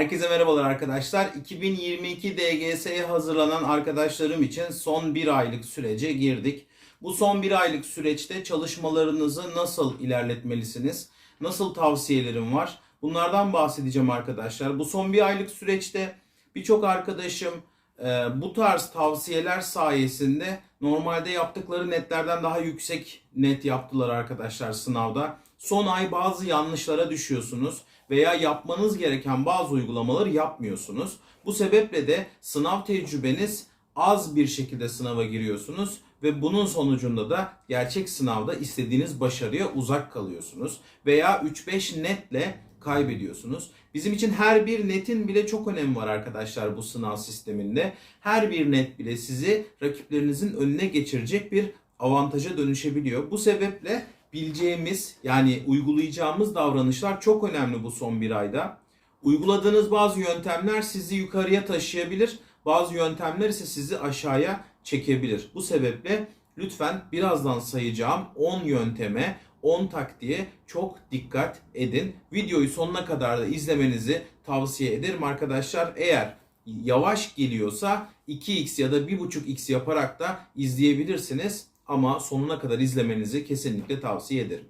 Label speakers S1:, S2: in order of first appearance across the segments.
S1: Herkese merhabalar arkadaşlar. 2022 DGS'ye hazırlanan arkadaşlarım için son bir aylık sürece girdik. Bu son bir aylık süreçte çalışmalarınızı nasıl ilerletmelisiniz? Nasıl tavsiyelerim var? Bunlardan bahsedeceğim arkadaşlar. Bu son bir aylık süreçte birçok arkadaşım e, bu tarz tavsiyeler sayesinde normalde yaptıkları netlerden daha yüksek net yaptılar arkadaşlar sınavda. Son ay bazı yanlışlara düşüyorsunuz veya yapmanız gereken bazı uygulamaları yapmıyorsunuz. Bu sebeple de sınav tecrübeniz az bir şekilde sınava giriyorsunuz ve bunun sonucunda da gerçek sınavda istediğiniz başarıya uzak kalıyorsunuz veya 3-5 netle kaybediyorsunuz. Bizim için her bir netin bile çok önemi var arkadaşlar bu sınav sisteminde. Her bir net bile sizi rakiplerinizin önüne geçirecek bir avantaja dönüşebiliyor. Bu sebeple bileceğimiz yani uygulayacağımız davranışlar çok önemli bu son bir ayda. Uyguladığınız bazı yöntemler sizi yukarıya taşıyabilir. Bazı yöntemler ise sizi aşağıya çekebilir. Bu sebeple lütfen birazdan sayacağım 10 yönteme, 10 taktiğe çok dikkat edin. Videoyu sonuna kadar da izlemenizi tavsiye ederim arkadaşlar. Eğer yavaş geliyorsa 2x ya da 1.5x yaparak da izleyebilirsiniz. Ama sonuna kadar izlemenizi kesinlikle tavsiye ederim.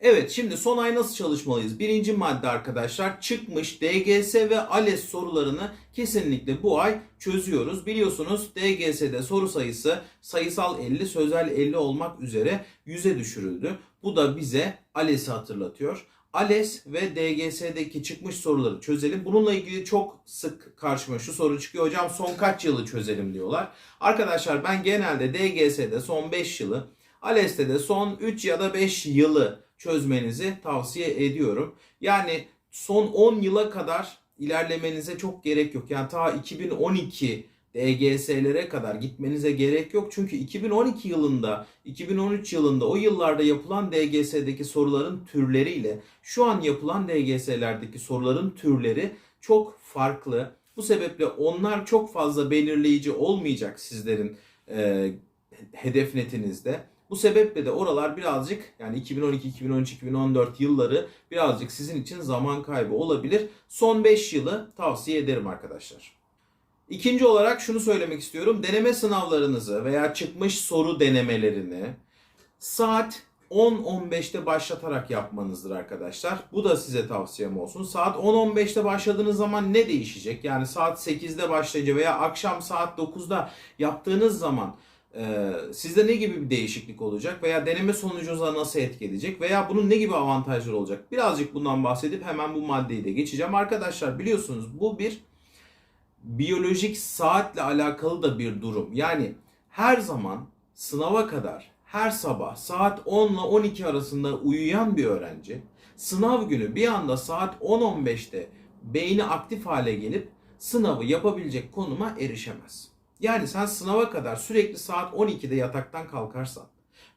S1: Evet şimdi son ay nasıl çalışmalıyız? Birinci madde arkadaşlar çıkmış DGS ve ALES sorularını kesinlikle bu ay çözüyoruz. Biliyorsunuz DGS'de soru sayısı sayısal 50 sözel 50 olmak üzere 100'e düşürüldü. Bu da bize ALES'i hatırlatıyor. ALES ve DGS'deki çıkmış soruları çözelim. Bununla ilgili çok sık karşıma şu soru çıkıyor. Hocam son kaç yılı çözelim diyorlar. Arkadaşlar ben genelde DGS'de son 5 yılı, ALES'te de son 3 ya da 5 yılı çözmenizi tavsiye ediyorum. Yani son 10 yıla kadar ilerlemenize çok gerek yok. Yani ta 2012 DGS'lere kadar gitmenize gerek yok. Çünkü 2012 yılında, 2013 yılında o yıllarda yapılan DGS'deki soruların türleriyle şu an yapılan DGS'lerdeki soruların türleri çok farklı. Bu sebeple onlar çok fazla belirleyici olmayacak sizlerin e, hedef netinizde. Bu sebeple de oralar birazcık yani 2012, 2013, 2014 yılları birazcık sizin için zaman kaybı olabilir. Son 5 yılı tavsiye ederim arkadaşlar. İkinci olarak şunu söylemek istiyorum. Deneme sınavlarınızı veya çıkmış soru denemelerini saat 10-15'te başlatarak yapmanızdır arkadaşlar. Bu da size tavsiyem olsun. Saat 10-15'te başladığınız zaman ne değişecek? Yani saat 8'de başlayınca veya akşam saat 9'da yaptığınız zaman ee, sizde ne gibi bir değişiklik olacak veya deneme sonucunuza nasıl etki edecek veya bunun ne gibi avantajları olacak? Birazcık bundan bahsedip hemen bu maddeyi de geçeceğim. Arkadaşlar biliyorsunuz bu bir biyolojik saatle alakalı da bir durum. Yani her zaman sınava kadar her sabah saat 10 ile 12 arasında uyuyan bir öğrenci sınav günü bir anda saat 10-15'te beyni aktif hale gelip sınavı yapabilecek konuma erişemez. Yani sen sınava kadar sürekli saat 12'de yataktan kalkarsan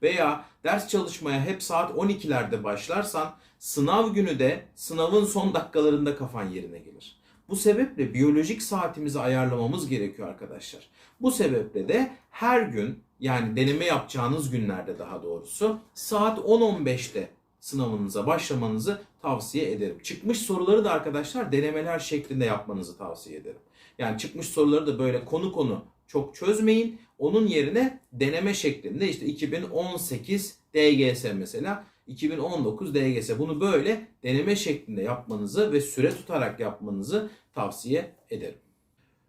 S1: veya ders çalışmaya hep saat 12'lerde başlarsan sınav günü de sınavın son dakikalarında kafan yerine gelir. Bu sebeple biyolojik saatimizi ayarlamamız gerekiyor arkadaşlar. Bu sebeple de her gün yani deneme yapacağınız günlerde daha doğrusu saat 10-15'te sınavınıza başlamanızı tavsiye ederim. Çıkmış soruları da arkadaşlar denemeler şeklinde yapmanızı tavsiye ederim. Yani çıkmış soruları da böyle konu konu çok çözmeyin. Onun yerine deneme şeklinde işte 2018 DGS mesela 2019 DGS bunu böyle deneme şeklinde yapmanızı ve süre tutarak yapmanızı tavsiye ederim.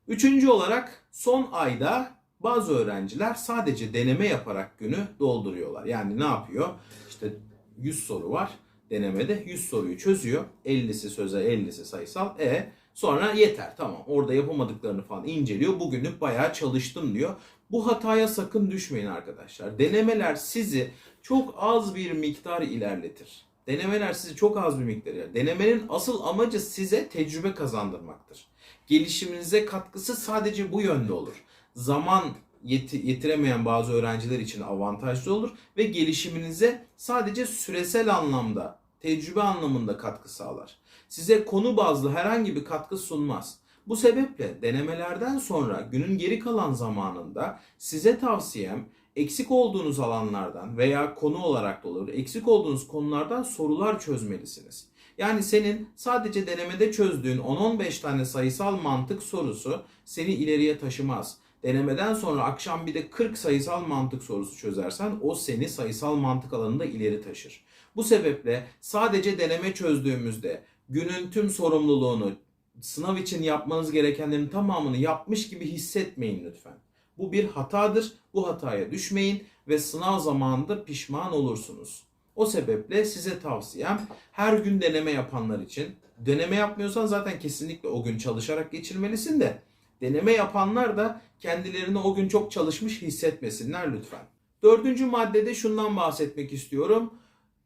S1: Üçüncü olarak son ayda bazı öğrenciler sadece deneme yaparak günü dolduruyorlar. Yani ne yapıyor? İşte 100 soru var denemede 100 soruyu çözüyor. 50'si sözel 50'si sayısal. E sonra yeter tamam orada yapamadıklarını falan inceliyor. Bugünlük bayağı çalıştım diyor. Bu hataya sakın düşmeyin arkadaşlar. Denemeler sizi çok az bir miktar ilerletir. Denemeler sizi çok az bir miktar ilerletir. Denemenin asıl amacı size tecrübe kazandırmaktır. Gelişiminize katkısı sadece bu yönde olur. Zaman yeti- yetiremeyen bazı öğrenciler için avantajlı olur ve gelişiminize sadece süresel anlamda, tecrübe anlamında katkı sağlar. Size konu bazlı herhangi bir katkı sunmaz. Bu sebeple denemelerden sonra günün geri kalan zamanında size tavsiyem eksik olduğunuz alanlardan veya konu olarak da olur, eksik olduğunuz konulardan sorular çözmelisiniz. Yani senin sadece denemede çözdüğün 10-15 tane sayısal mantık sorusu seni ileriye taşımaz. Denemeden sonra akşam bir de 40 sayısal mantık sorusu çözersen o seni sayısal mantık alanında ileri taşır. Bu sebeple sadece deneme çözdüğümüzde günün tüm sorumluluğunu sınav için yapmanız gerekenlerin tamamını yapmış gibi hissetmeyin lütfen. Bu bir hatadır. Bu hataya düşmeyin ve sınav zamanında pişman olursunuz. O sebeple size tavsiyem her gün deneme yapanlar için deneme yapmıyorsan zaten kesinlikle o gün çalışarak geçirmelisin de deneme yapanlar da kendilerini o gün çok çalışmış hissetmesinler lütfen. Dördüncü maddede şundan bahsetmek istiyorum.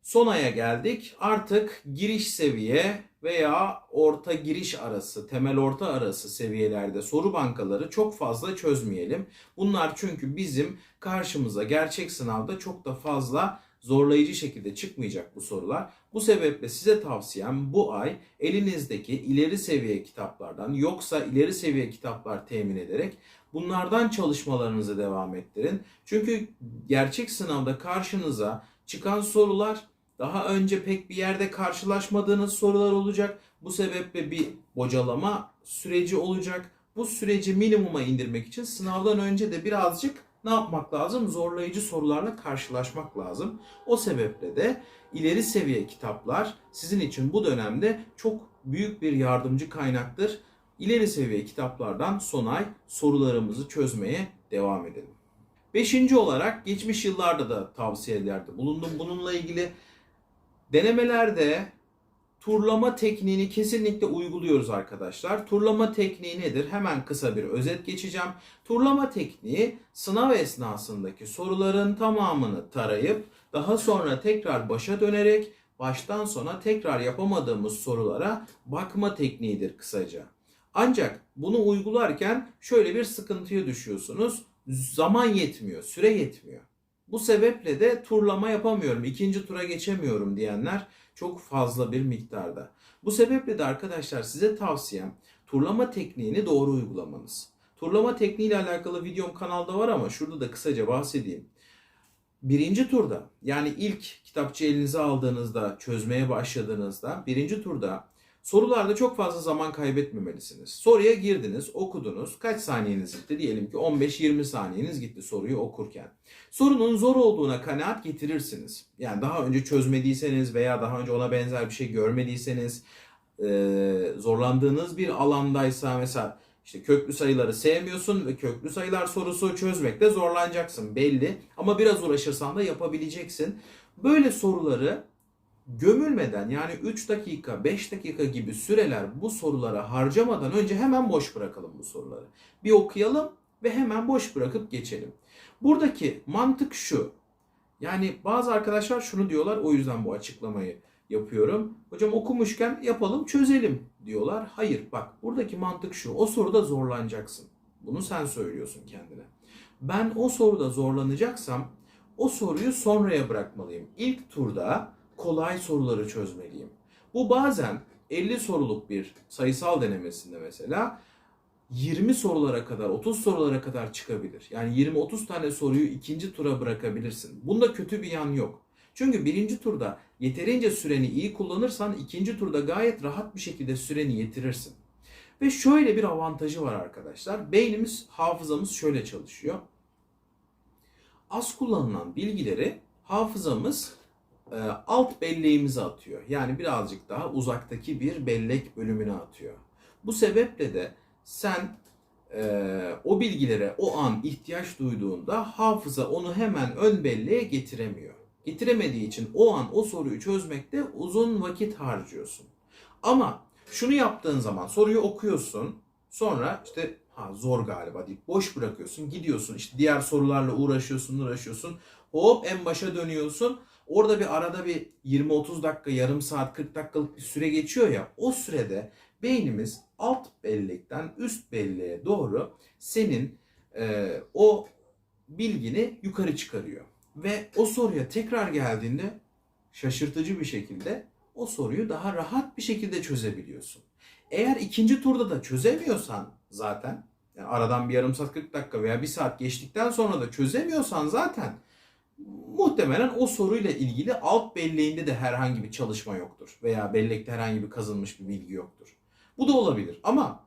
S1: Son aya geldik. Artık giriş seviye veya orta giriş arası, temel orta arası seviyelerde soru bankaları çok fazla çözmeyelim. Bunlar çünkü bizim karşımıza gerçek sınavda çok da fazla zorlayıcı şekilde çıkmayacak bu sorular. Bu sebeple size tavsiyem bu ay elinizdeki ileri seviye kitaplardan yoksa ileri seviye kitaplar temin ederek bunlardan çalışmalarınızı devam ettirin. Çünkü gerçek sınavda karşınıza çıkan sorular daha önce pek bir yerde karşılaşmadığınız sorular olacak. Bu sebeple bir bocalama süreci olacak. Bu süreci minimuma indirmek için sınavdan önce de birazcık ne yapmak lazım? Zorlayıcı sorularla karşılaşmak lazım. O sebeple de ileri seviye kitaplar sizin için bu dönemde çok büyük bir yardımcı kaynaktır. İleri seviye kitaplardan son ay sorularımızı çözmeye devam edelim. Beşinci olarak geçmiş yıllarda da tavsiyelerde bulundum. Bununla ilgili denemelerde turlama tekniğini kesinlikle uyguluyoruz arkadaşlar. Turlama tekniği nedir? Hemen kısa bir özet geçeceğim. Turlama tekniği sınav esnasındaki soruların tamamını tarayıp daha sonra tekrar başa dönerek baştan sona tekrar yapamadığımız sorulara bakma tekniğidir kısaca. Ancak bunu uygularken şöyle bir sıkıntıya düşüyorsunuz. Zaman yetmiyor, süre yetmiyor. Bu sebeple de turlama yapamıyorum, ikinci tura geçemiyorum diyenler çok fazla bir miktarda. Bu sebeple de arkadaşlar size tavsiyem turlama tekniğini doğru uygulamanız. Turlama tekniği ile alakalı videom kanalda var ama şurada da kısaca bahsedeyim. Birinci turda yani ilk kitapçı elinize aldığınızda, çözmeye başladığınızda birinci turda sorularda çok fazla zaman kaybetmemelisiniz. Soruya girdiniz, okudunuz. Kaç saniyeniz gitti? Diyelim ki 15-20 saniyeniz gitti soruyu okurken. Sorunun zor olduğuna kanaat getirirsiniz. Yani daha önce çözmediyseniz veya daha önce ona benzer bir şey görmediyseniz, zorlandığınız bir alandaysa mesela işte köklü sayıları sevmiyorsun ve köklü sayılar sorusu çözmekte zorlanacaksın belli. Ama biraz uğraşırsan da yapabileceksin. Böyle soruları gömülmeden yani 3 dakika 5 dakika gibi süreler bu sorulara harcamadan önce hemen boş bırakalım bu soruları. Bir okuyalım ve hemen boş bırakıp geçelim. Buradaki mantık şu. Yani bazı arkadaşlar şunu diyorlar o yüzden bu açıklamayı yapıyorum. Hocam okumuşken yapalım çözelim diyorlar. Hayır bak buradaki mantık şu. O soruda zorlanacaksın. Bunu sen söylüyorsun kendine. Ben o soruda zorlanacaksam o soruyu sonraya bırakmalıyım. İlk turda kolay soruları çözmeliyim. Bu bazen 50 soruluk bir sayısal denemesinde mesela 20 sorulara kadar, 30 sorulara kadar çıkabilir. Yani 20-30 tane soruyu ikinci tura bırakabilirsin. Bunda kötü bir yan yok. Çünkü birinci turda yeterince süreni iyi kullanırsan ikinci turda gayet rahat bir şekilde süreni yetirirsin. Ve şöyle bir avantajı var arkadaşlar. Beynimiz, hafızamız şöyle çalışıyor. Az kullanılan bilgileri hafızamız e, alt belleğimize atıyor. Yani birazcık daha uzaktaki bir bellek bölümüne atıyor. Bu sebeple de sen e, o bilgilere o an ihtiyaç duyduğunda hafıza onu hemen ön belleğe getiremiyor. Getiremediği için o an o soruyu çözmekte uzun vakit harcıyorsun. Ama şunu yaptığın zaman soruyu okuyorsun. Sonra işte ha zor galiba deyip boş bırakıyorsun. Gidiyorsun işte diğer sorularla uğraşıyorsun uğraşıyorsun. Hop en başa dönüyorsun. Orada bir arada bir 20-30 dakika, yarım saat, 40 dakikalık bir süre geçiyor ya. O sürede beynimiz alt bellekten üst belleğe doğru senin e, o bilgini yukarı çıkarıyor. Ve o soruya tekrar geldiğinde şaşırtıcı bir şekilde o soruyu daha rahat bir şekilde çözebiliyorsun. Eğer ikinci turda da çözemiyorsan zaten yani aradan bir yarım saat 40 dakika veya bir saat geçtikten sonra da çözemiyorsan zaten muhtemelen o soruyla ilgili alt belleğinde de herhangi bir çalışma yoktur. Veya bellekte herhangi bir kazınmış bir bilgi yoktur. Bu da olabilir ama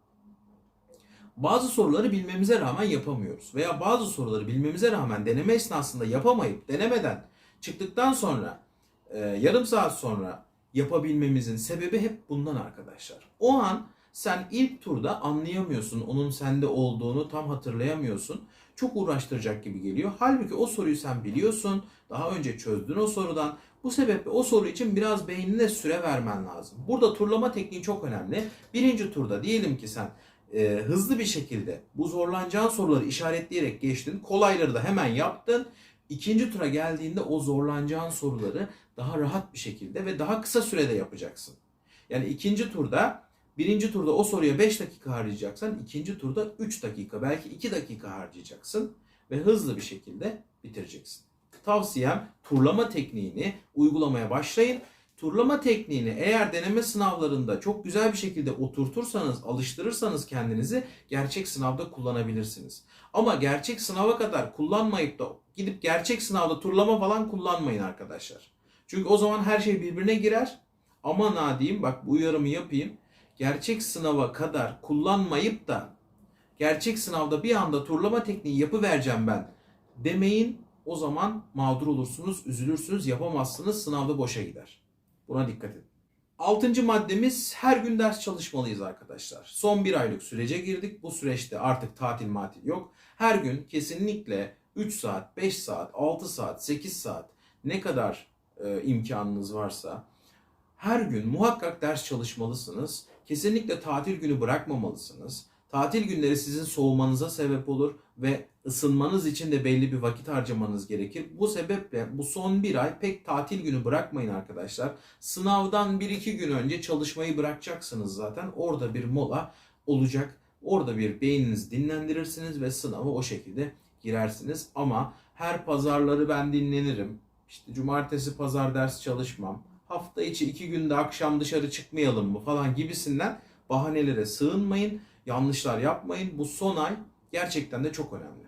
S1: bazı soruları bilmemize rağmen yapamıyoruz. Veya bazı soruları bilmemize rağmen deneme esnasında yapamayıp denemeden çıktıktan sonra e, yarım saat sonra yapabilmemizin sebebi hep bundan arkadaşlar. O an sen ilk turda anlayamıyorsun onun sende olduğunu tam hatırlayamıyorsun. Çok uğraştıracak gibi geliyor. Halbuki o soruyu sen biliyorsun. Daha önce çözdün o sorudan. Bu sebeple o soru için biraz beynine süre vermen lazım. Burada turlama tekniği çok önemli. Birinci turda diyelim ki sen e, hızlı bir şekilde bu zorlanacağın soruları işaretleyerek geçtin. Kolayları da hemen yaptın. İkinci tura geldiğinde o zorlanacağın soruları daha rahat bir şekilde ve daha kısa sürede yapacaksın. Yani ikinci turda birinci turda o soruya 5 dakika harcayacaksan ikinci turda 3 dakika belki 2 dakika harcayacaksın ve hızlı bir şekilde bitireceksin. Tavsiyem turlama tekniğini uygulamaya başlayın. Turlama tekniğini eğer deneme sınavlarında çok güzel bir şekilde oturtursanız, alıştırırsanız kendinizi gerçek sınavda kullanabilirsiniz. Ama gerçek sınava kadar kullanmayıp da gidip gerçek sınavda turlama falan kullanmayın arkadaşlar. Çünkü o zaman her şey birbirine girer. Aman ha diyeyim bak bu uyarımı yapayım. Gerçek sınava kadar kullanmayıp da gerçek sınavda bir anda turlama tekniği yapıvereceğim ben demeyin. O zaman mağdur olursunuz, üzülürsünüz, yapamazsınız, sınavda boşa gider. Buna dikkat edin. Altıncı maddemiz her gün ders çalışmalıyız arkadaşlar. Son bir aylık sürece girdik. Bu süreçte artık tatil matil yok. Her gün kesinlikle 3 saat, 5 saat, 6 saat, 8 saat ne kadar e, imkanınız varsa her gün muhakkak ders çalışmalısınız. Kesinlikle tatil günü bırakmamalısınız. Tatil günleri sizin soğumanıza sebep olur ve ısınmanız için de belli bir vakit harcamanız gerekir. Bu sebeple bu son bir ay pek tatil günü bırakmayın arkadaşlar. Sınavdan 1-2 gün önce çalışmayı bırakacaksınız zaten. Orada bir mola olacak. Orada bir beyninizi dinlendirirsiniz ve sınava o şekilde girersiniz. Ama her pazarları ben dinlenirim. İşte cumartesi pazar ders çalışmam. Hafta içi iki günde akşam dışarı çıkmayalım mı falan gibisinden bahanelere sığınmayın. Yanlışlar yapmayın. Bu son ay gerçekten de çok önemli.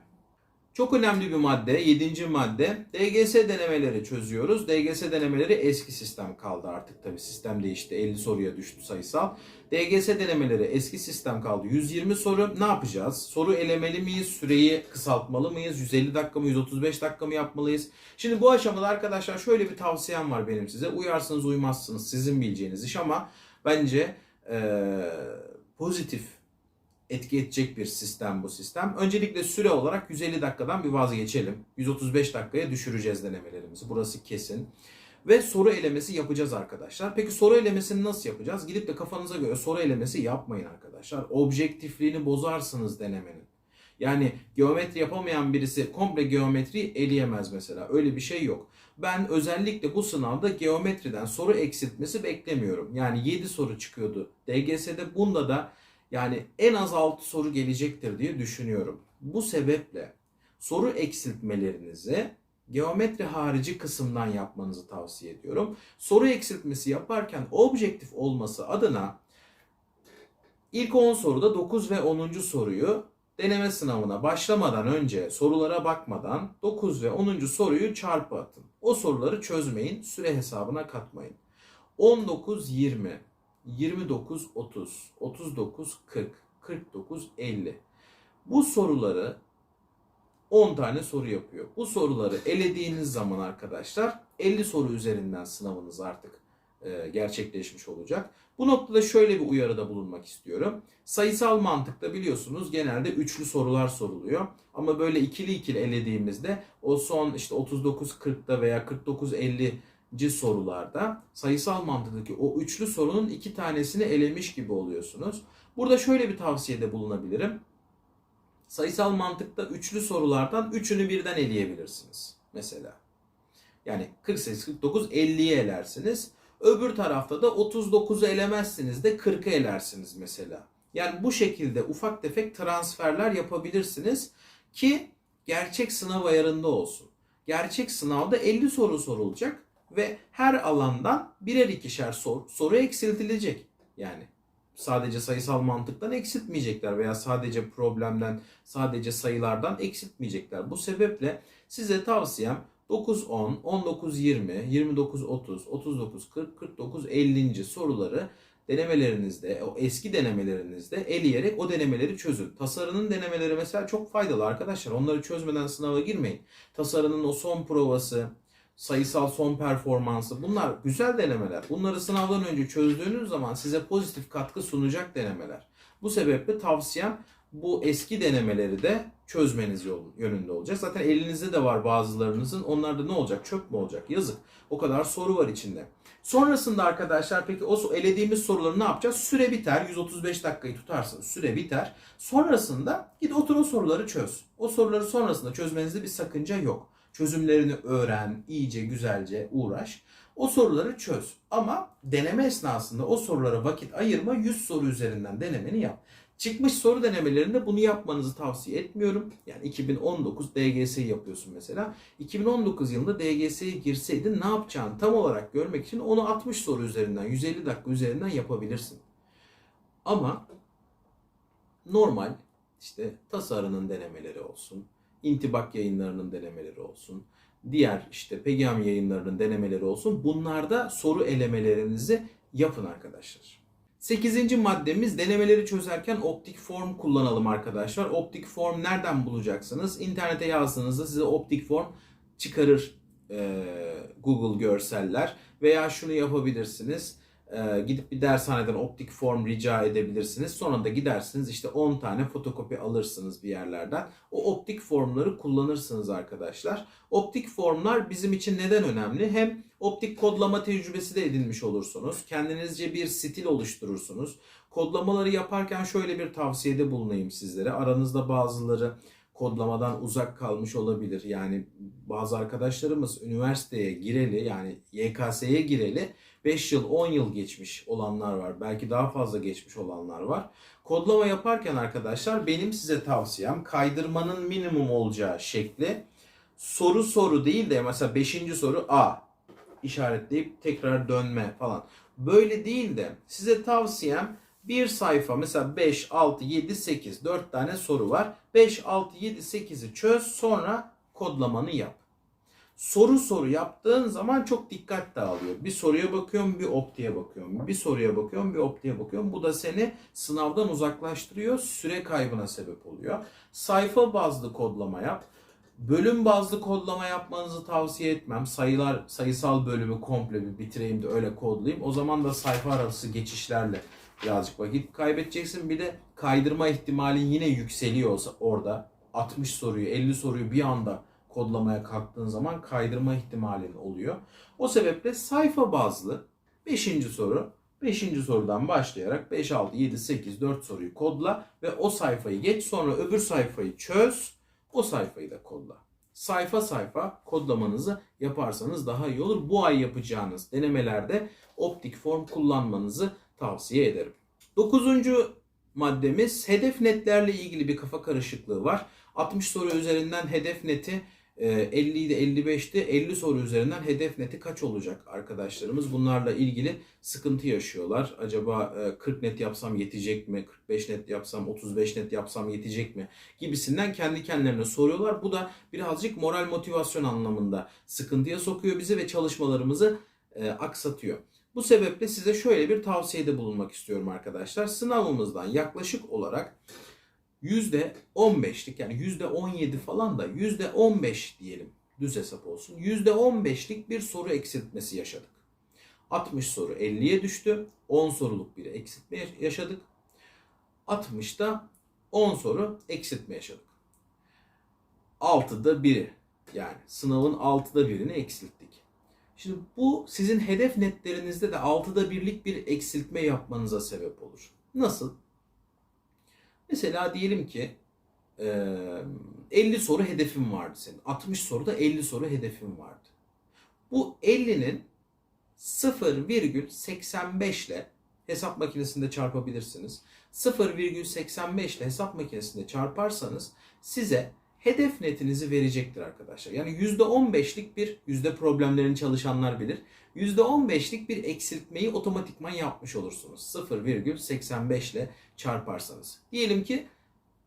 S1: Çok önemli bir madde, yedinci madde. DGS denemeleri çözüyoruz. DGS denemeleri eski sistem kaldı artık tabii sistem değişti. 50 soruya düştü sayısal. DGS denemeleri eski sistem kaldı. 120 soru ne yapacağız? Soru elemeli miyiz? Süreyi kısaltmalı mıyız? 150 dakika mı 135 dakika mı yapmalıyız? Şimdi bu aşamada arkadaşlar şöyle bir tavsiyem var benim size. Uyarsınız uymazsınız sizin bileceğiniz iş ama bence eee, pozitif etki edecek bir sistem bu sistem. Öncelikle süre olarak 150 dakikadan bir vazgeçelim. 135 dakikaya düşüreceğiz denemelerimizi. Burası kesin. Ve soru elemesi yapacağız arkadaşlar. Peki soru elemesini nasıl yapacağız? Gidip de kafanıza göre soru elemesi yapmayın arkadaşlar. Objektifliğini bozarsınız denemenin. Yani geometri yapamayan birisi komple geometriyi eleyemez mesela. Öyle bir şey yok. Ben özellikle bu sınavda geometriden soru eksiltmesi beklemiyorum. Yani 7 soru çıkıyordu. DGS'de bunda da yani en az 6 soru gelecektir diye düşünüyorum. Bu sebeple soru eksiltmelerinizi geometri harici kısımdan yapmanızı tavsiye ediyorum. Soru eksiltmesi yaparken objektif olması adına ilk 10 soruda 9 ve 10. soruyu deneme sınavına başlamadan önce sorulara bakmadan 9 ve 10. soruyu çarpı atın. O soruları çözmeyin, süre hesabına katmayın. 19 20 29 30 39 40 49 50. Bu soruları 10 tane soru yapıyor. Bu soruları elediğiniz zaman arkadaşlar 50 soru üzerinden sınavınız artık e, gerçekleşmiş olacak. Bu noktada şöyle bir uyarıda bulunmak istiyorum. Sayısal mantıkta biliyorsunuz genelde üçlü sorular soruluyor. Ama böyle ikili ikili elediğimizde o son işte 39-40'da veya 49-50 sorularda sayısal mantıktaki o üçlü sorunun iki tanesini elemiş gibi oluyorsunuz. Burada şöyle bir tavsiyede bulunabilirim. Sayısal mantıkta üçlü sorulardan üçünü birden eleyebilirsiniz mesela. Yani 48, 49, 50'yi elersiniz. Öbür tarafta da 39'u elemezsiniz de 40'ı elersiniz mesela. Yani bu şekilde ufak tefek transferler yapabilirsiniz ki gerçek sınav ayarında olsun. Gerçek sınavda 50 soru sorulacak ve her alandan birer ikişer soru, soru eksiltilecek. Yani sadece sayısal mantıktan eksiltmeyecekler veya sadece problemden, sadece sayılardan eksiltmeyecekler. Bu sebeple size tavsiyem 9 10, 19 20, 29 30, 39 40, 49 50. soruları denemelerinizde, o eski denemelerinizde eleyerek o denemeleri çözün. Tasarının denemeleri mesela çok faydalı arkadaşlar. Onları çözmeden sınava girmeyin. Tasarının o son provası, sayısal son performansı bunlar güzel denemeler. Bunları sınavdan önce çözdüğünüz zaman size pozitif katkı sunacak denemeler. Bu sebeple tavsiyem bu eski denemeleri de çözmeniz yönünde olacak. Zaten elinizde de var bazılarınızın. Onlar da ne olacak? Çöp mü olacak? Yazık. O kadar soru var içinde. Sonrasında arkadaşlar peki o elediğimiz soruları ne yapacağız? Süre biter. 135 dakikayı tutarsın. Süre biter. Sonrasında git otur o soruları çöz. O soruları sonrasında çözmenizde bir sakınca yok. Çözümlerini öğren, iyice güzelce uğraş. O soruları çöz. Ama deneme esnasında o sorulara vakit ayırma 100 soru üzerinden denemeni yap. Çıkmış soru denemelerinde bunu yapmanızı tavsiye etmiyorum. Yani 2019 DGS yapıyorsun mesela. 2019 yılında DGS'ye girseydin ne yapacağını tam olarak görmek için onu 60 soru üzerinden, 150 dakika üzerinden yapabilirsin. Ama normal işte tasarının denemeleri olsun, intibak yayınlarının denemeleri olsun, diğer işte Pegam yayınlarının denemeleri olsun. Bunlarda soru elemelerinizi yapın arkadaşlar. 8. maddemiz denemeleri çözerken optik form kullanalım arkadaşlar. Optik form nereden bulacaksınız? İnternete yazdığınızda size optik form çıkarır e, Google görseller. Veya şunu yapabilirsiniz. E, gidip bir dershaneden optik form rica edebilirsiniz. Sonra da gidersiniz işte 10 tane fotokopi alırsınız bir yerlerden. O optik formları kullanırsınız arkadaşlar. Optik formlar bizim için neden önemli? Hem optik kodlama tecrübesi de edinmiş olursunuz. Kendinizce bir stil oluşturursunuz. Kodlamaları yaparken şöyle bir tavsiyede bulunayım sizlere. Aranızda bazıları kodlamadan uzak kalmış olabilir. Yani bazı arkadaşlarımız üniversiteye gireli yani YKS'ye gireli 5 yıl 10 yıl geçmiş olanlar var. Belki daha fazla geçmiş olanlar var. Kodlama yaparken arkadaşlar benim size tavsiyem kaydırmanın minimum olacağı şekli soru soru değil de mesela 5. soru A işaretleyip tekrar dönme falan. Böyle değil de size tavsiyem bir sayfa mesela 5, 6, 7, 8 4 tane soru var. 5, 6, 7, 8'i çöz sonra kodlamanı yap. Soru soru yaptığın zaman çok dikkat dağılıyor. Bir soruya bakıyorum, bir optiğe bakıyorum. Bir soruya bakıyorum, bir optiğe bakıyorum. Bu da seni sınavdan uzaklaştırıyor, süre kaybına sebep oluyor. Sayfa bazlı kodlama yap. Bölüm bazlı kodlama yapmanızı tavsiye etmem. Sayılar sayısal bölümü komple bir bitireyim de öyle kodlayayım. O zaman da sayfa arası geçişlerle birazcık vakit kaybedeceksin. Bir de kaydırma ihtimalin yine yükseliyor orada 60 soruyu 50 soruyu bir anda kodlamaya kalktığın zaman kaydırma ihtimalin oluyor. O sebeple sayfa bazlı 5. soru 5. sorudan başlayarak 5, 6, 7, 8, 4 soruyu kodla ve o sayfayı geç sonra öbür sayfayı çöz o sayfayı da kodla. Sayfa sayfa kodlamanızı yaparsanız daha iyi olur. Bu ay yapacağınız denemelerde optik form kullanmanızı tavsiye ederim. Dokuzuncu maddemiz hedef netlerle ilgili bir kafa karışıklığı var. 60 soru üzerinden hedef neti 50 idi 55'ti 50 soru üzerinden hedef neti kaç olacak arkadaşlarımız bunlarla ilgili sıkıntı yaşıyorlar. Acaba e, 40 net yapsam yetecek mi? 45 net yapsam 35 net yapsam yetecek mi? Gibisinden kendi kendilerine soruyorlar. Bu da birazcık moral motivasyon anlamında sıkıntıya sokuyor bizi ve çalışmalarımızı e, aksatıyor. Bu sebeple size şöyle bir tavsiyede bulunmak istiyorum arkadaşlar. Sınavımızdan yaklaşık olarak %15'lik yani %17 falan da %15 diyelim düz hesap olsun. %15'lik bir soru eksiltmesi yaşadık. 60 soru 50'ye düştü. 10 soruluk bir eksiltme yaşadık. 60'da 10 soru eksiltme yaşadık. 6'da 1'i yani sınavın 6'da birini eksilttik. Şimdi bu sizin hedef netlerinizde de 6'da birlik bir eksiltme yapmanıza sebep olur. Nasıl? Mesela diyelim ki e, 50 soru hedefin vardı senin. 60 soruda 50 soru hedefin vardı. Bu 50'nin 0,85 ile hesap makinesinde çarpabilirsiniz. 0,85 ile hesap makinesinde çarparsanız size hedef netinizi verecektir arkadaşlar. Yani %15'lik bir yüzde problemlerini çalışanlar bilir. %15'lik bir eksiltmeyi otomatikman yapmış olursunuz. 0,85 ile çarparsanız. Diyelim ki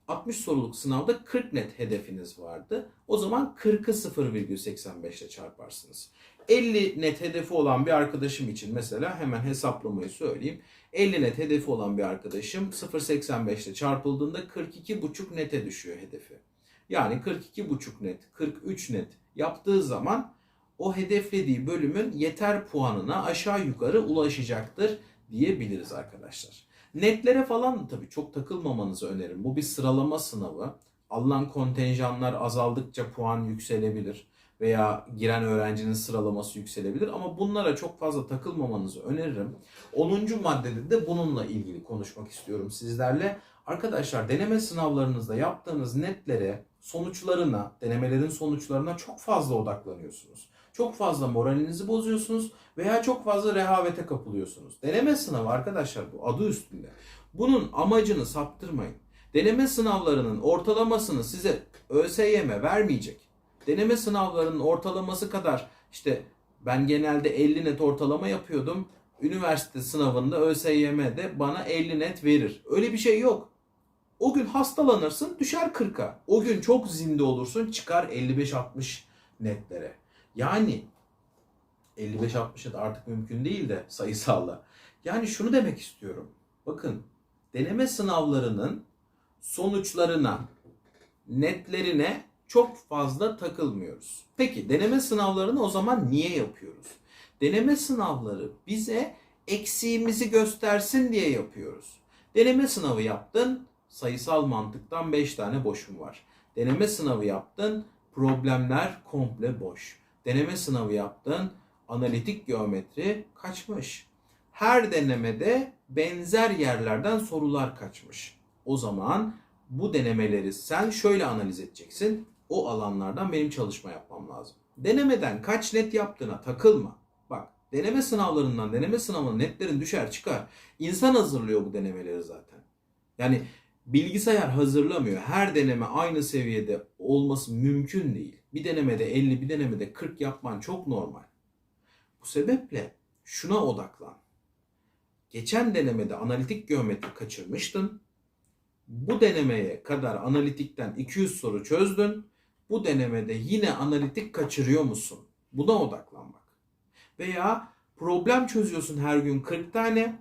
S1: 60 soruluk sınavda 40 net hedefiniz vardı. O zaman 40'ı 0,85 ile çarparsınız. 50 net hedefi olan bir arkadaşım için mesela hemen hesaplamayı söyleyeyim. 50 net hedefi olan bir arkadaşım 0.85 ile çarpıldığında 42,5 nete düşüyor hedefi. Yani 42,5 net, 43 net yaptığı zaman o hedeflediği bölümün yeter puanına aşağı yukarı ulaşacaktır diyebiliriz arkadaşlar. Netlere falan tabii çok takılmamanızı öneririm. Bu bir sıralama sınavı. Alınan kontenjanlar azaldıkça puan yükselebilir veya giren öğrencinin sıralaması yükselebilir ama bunlara çok fazla takılmamanızı öneririm. 10. maddede de bununla ilgili konuşmak istiyorum sizlerle. Arkadaşlar deneme sınavlarınızda yaptığınız netlere, sonuçlarına, denemelerin sonuçlarına çok fazla odaklanıyorsunuz. Çok fazla moralinizi bozuyorsunuz veya çok fazla rehavete kapılıyorsunuz. Deneme sınavı arkadaşlar bu adı üstünde. Bunun amacını saptırmayın. Deneme sınavlarının ortalamasını size ÖSYM vermeyecek. Deneme sınavlarının ortalaması kadar işte ben genelde 50 net ortalama yapıyordum. Üniversite sınavında ÖSYM'de bana 50 net verir. Öyle bir şey yok. O gün hastalanırsın düşer 40'a. O gün çok zinde olursun çıkar 55-60 netlere. Yani 55-60 net artık mümkün değil de sayısalla. Yani şunu demek istiyorum. Bakın deneme sınavlarının sonuçlarına, netlerine çok fazla takılmıyoruz. Peki deneme sınavlarını o zaman niye yapıyoruz? Deneme sınavları bize eksiğimizi göstersin diye yapıyoruz. Deneme sınavı yaptın, sayısal mantıktan 5 tane boşum var. Deneme sınavı yaptın, problemler komple boş. Deneme sınavı yaptın, analitik geometri kaçmış. Her denemede benzer yerlerden sorular kaçmış. O zaman bu denemeleri sen şöyle analiz edeceksin. O alanlardan benim çalışma yapmam lazım. Denemeden kaç net yaptığına takılma. Bak deneme sınavlarından deneme sınavının netlerin düşer çıkar. İnsan hazırlıyor bu denemeleri zaten. Yani bilgisayar hazırlamıyor. Her deneme aynı seviyede olması mümkün değil. Bir denemede 50, bir denemede 40 yapman çok normal. Bu sebeple şuna odaklan. Geçen denemede analitik geometri kaçırmıştın. Bu denemeye kadar analitikten 200 soru çözdün. Bu denemede yine analitik kaçırıyor musun? Buna odaklanmak. Veya problem çözüyorsun her gün 40 tane.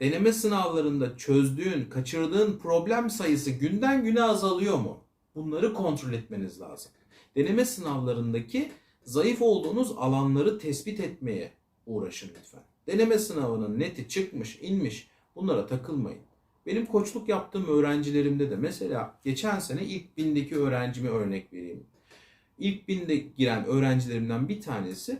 S1: Deneme sınavlarında çözdüğün, kaçırdığın problem sayısı günden güne azalıyor mu? Bunları kontrol etmeniz lazım. Deneme sınavlarındaki zayıf olduğunuz alanları tespit etmeye uğraşın lütfen. Deneme sınavının neti çıkmış, inmiş. Bunlara takılmayın. Benim koçluk yaptığım öğrencilerimde de mesela geçen sene ilk bindeki öğrencime örnek vereyim. İlk binde giren öğrencilerimden bir tanesi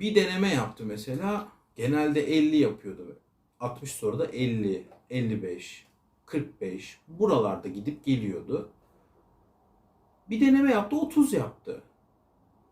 S1: bir deneme yaptı mesela. Genelde 50 yapıyordu. 60 soruda 50, 55, 45 buralarda gidip geliyordu. Bir deneme yaptı 30 yaptı.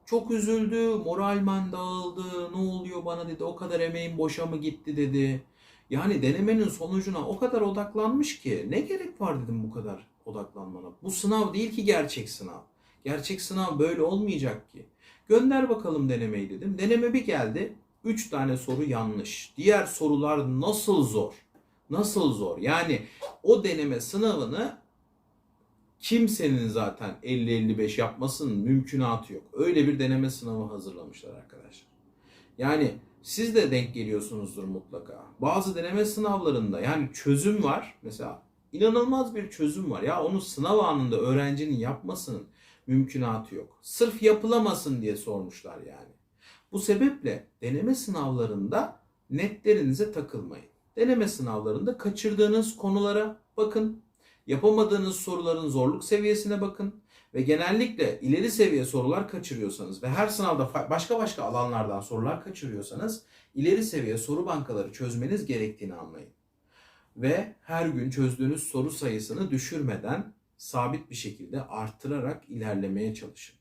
S1: Çok üzüldü, moralman dağıldı, ne oluyor bana dedi, o kadar emeğim boşa mı gitti dedi. Yani denemenin sonucuna o kadar odaklanmış ki ne gerek var dedim bu kadar odaklanmana. Bu sınav değil ki gerçek sınav. Gerçek sınav böyle olmayacak ki. Gönder bakalım denemeyi dedim. Deneme bir geldi. 3 tane soru yanlış. Diğer sorular nasıl zor? Nasıl zor? Yani o deneme sınavını kimsenin zaten 50-55 yapmasının mümkünatı yok. Öyle bir deneme sınavı hazırlamışlar arkadaşlar. Yani siz de denk geliyorsunuzdur mutlaka. Bazı deneme sınavlarında yani çözüm var. Mesela inanılmaz bir çözüm var. Ya onu sınav anında öğrencinin yapmasının mümkünatı yok. Sırf yapılamasın diye sormuşlar yani. Bu sebeple deneme sınavlarında netlerinize takılmayın. Deneme sınavlarında kaçırdığınız konulara bakın. Yapamadığınız soruların zorluk seviyesine bakın ve genellikle ileri seviye sorular kaçırıyorsanız ve her sınavda başka başka alanlardan sorular kaçırıyorsanız ileri seviye soru bankaları çözmeniz gerektiğini anlayın. Ve her gün çözdüğünüz soru sayısını düşürmeden sabit bir şekilde arttırarak ilerlemeye çalışın.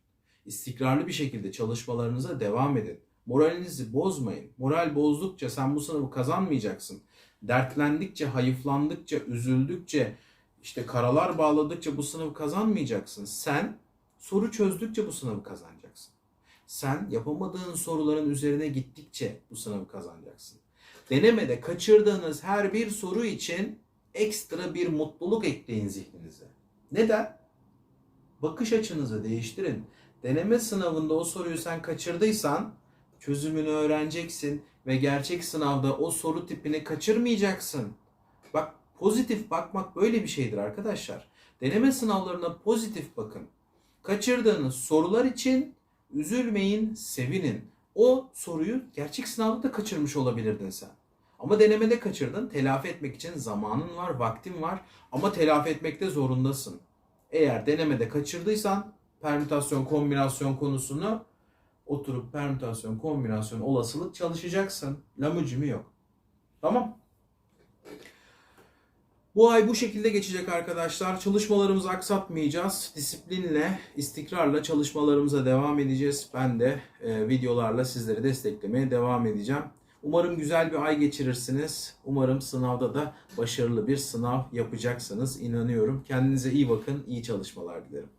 S1: İstikrarlı bir şekilde çalışmalarınıza devam edin. Moralinizi bozmayın. Moral bozdukça sen bu sınavı kazanmayacaksın. Dertlendikçe, hayıflandıkça, üzüldükçe, işte karalar bağladıkça bu sınavı kazanmayacaksın. Sen soru çözdükçe bu sınavı kazanacaksın. Sen yapamadığın soruların üzerine gittikçe bu sınavı kazanacaksın. Denemede kaçırdığınız her bir soru için ekstra bir mutluluk ekleyin zihninize. Neden? Bakış açınızı değiştirin. Deneme sınavında o soruyu sen kaçırdıysan çözümünü öğreneceksin ve gerçek sınavda o soru tipini kaçırmayacaksın. Bak pozitif bakmak böyle bir şeydir arkadaşlar. Deneme sınavlarına pozitif bakın. Kaçırdığınız sorular için üzülmeyin, sevinin. O soruyu gerçek sınavda da kaçırmış olabilirdin sen. Ama denemede kaçırdın. Telafi etmek için zamanın var, vaktin var ama telafi etmekte zorundasın. Eğer denemede kaçırdıysan permütasyon kombinasyon konusunu oturup permütasyon kombinasyon olasılık çalışacaksın. Lamucimi yok. Tamam. Bu ay bu şekilde geçecek arkadaşlar. Çalışmalarımızı aksatmayacağız. Disiplinle, istikrarla çalışmalarımıza devam edeceğiz. Ben de e, videolarla sizleri desteklemeye devam edeceğim. Umarım güzel bir ay geçirirsiniz. Umarım sınavda da başarılı bir sınav yapacaksınız. İnanıyorum. Kendinize iyi bakın. İyi çalışmalar dilerim.